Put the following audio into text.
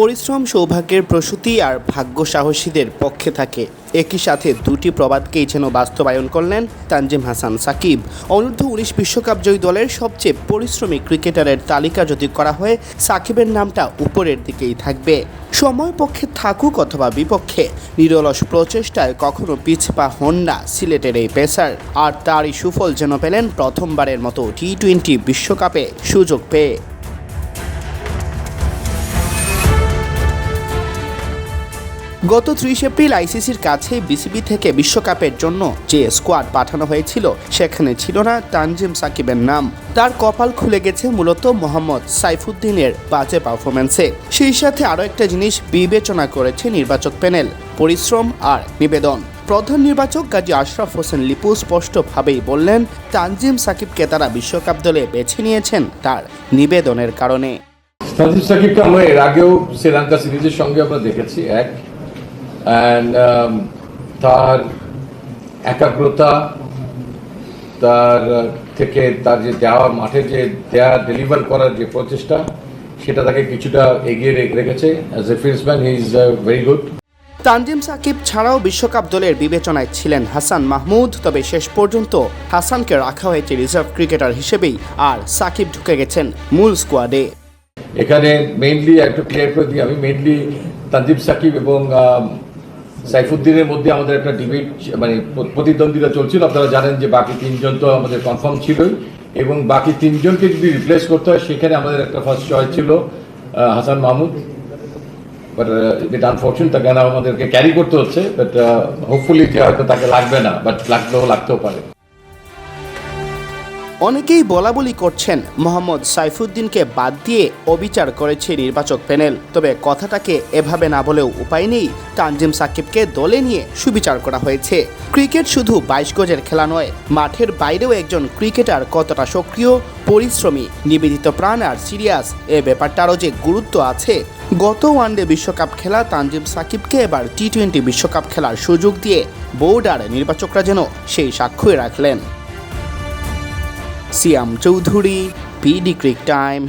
পরিশ্রম, সৌভাগ্যের প্রসূতি আর ভাগ্য সাহসীদের পক্ষে থাকে। একই সাথে দুটি প্রবাদকেই যেন বাস্তবায়ন করলেন তানজিম হাসান সাকিব। অনূর্ধ্ব উনিশ বিশ্বকাপ জয়ী দলের সবচেয়ে পরিশ্রমী ক্রিকেটারের তালিকা যদি করা হয়, সাকিবের নামটা উপরের দিকেই থাকবে। সময় পক্ষে থাকুক অথবা বিপক্ষে, নিরলস প্রচেষ্টায় কখনো পিছপা হন না সিলেটের এই পেসার। আর তারই সুফল যেন পেলেন প্রথমবারের মতো টি টোয়েন্টি বিশ্বকাপে সুযোগ পেয়ে। গত ত্রিশ এপ্রিল আইসিসির কাছে বিসিবি থেকে বিশ্বকাপের জন্য যে স্কোয়াড পাঠানো হয়েছিল, সেখানে ছিল না তানজিম সাকিবের নাম। তার কপাল খুলে গেছে মূলত মোহাম্মদ সাইফুদ্দিনের বাজে পারফরমেন্সে সেই সাথে আরও একটা জিনিস বিবেচনা করেছে নির্বাচক প্যানেল, পরিশ্রম আর নিবেদন। প্রধান নির্বাচক গাজী আশরাফ হোসেন লিপু স্পষ্টভাবেই বললেন, তানজিম সাকিবকে তারা বিশ্বকাপ দলে বেছে নিয়েছেন তার নিবেদনের কারণে। তানজিম সাকিবকে আমরা এর আগেও শ্রীলঙ্কা সিরিজের সঙ্গে আমরা দেখেছি, এক। অ্যান্ড তার একাগ্রতা তার থেকে তার যে দেওয়া মাঠে যে দেয়া ডেলিভার করার যে প্রচেষ্টা সেটা তাকে কিছুটা এগিয়ে রেখেছে. As a fieldsman he is very good Tanzim Sakib ছাড়াও বিশ্বকাপ দলের বিবেচনায় ছিলেন হাসান মাহমুদ তবে শেষ পর্যন্ত হাসানকে রাখা হয়েছে রিজার্ভ ক্রিকেটার হিসেবেই আর সাকিব ঢুকে গেছেন মূল স্কোয়াডে এখানে মেইনলি একটু ক্লিয়ার করে দিই আমি মেইনলি তানজিম সাকিব এবং সাইফুদ্দিনের মধ্যে আমাদের একটা ডিবেট মানে প্র- প্রতিদ্বন্দ্বিতা চলছিল। আপনারা জানেন যে বাকি তিনজন তো আমাদের কনফার্ম ছিলই। এবং বাকি তিনজনকে যদি রিপ্লেস করতে হয়, সেখানে আমাদের একটা ফার্স্ট চয়েস ছিল হাসান মাহমুদ। বাট এটা তাকে আমাদেরকে ক্যারি করতে হচ্ছে বাট হোপফুলি হয়তো তাকে লাগবে না বাট লাগলেও লাগতেও পারে। অনেকেই বলা বলি করছেন মোহাম্মদ সাইফুদ্দিনকে বাদ দিয়ে অবিচার করেছে নির্বাচক প্যানেল। তবে কথাটাকে এভাবে না বলেও উপায় নেই। তানজিম সাকিবকে দলে নিয়ে সুবিচার করা হয়েছে। ক্রিকেট শুধু বাইশ গজের খেলা নয়, মাঠের বাইরেও একজন ক্রিকেটার কতটা সক্রিয়, পরিশ্রমী, নিবেদিত প্রাণ আর সিরিয়াস, এ ব্যাপারটারও যে গুরুত্ব আছে। গত ওয়ানডে বিশ্বকাপ খেলা তানজিম সাকিবকে এবার টি টোয়েন্টি বিশ্বকাপ খেলার সুযোগ দিয়ে বোর্ড আর নির্বাচকরা যেন সেই সাক্ষ্যই রাখলেন। Siam Chowdhury PD crick time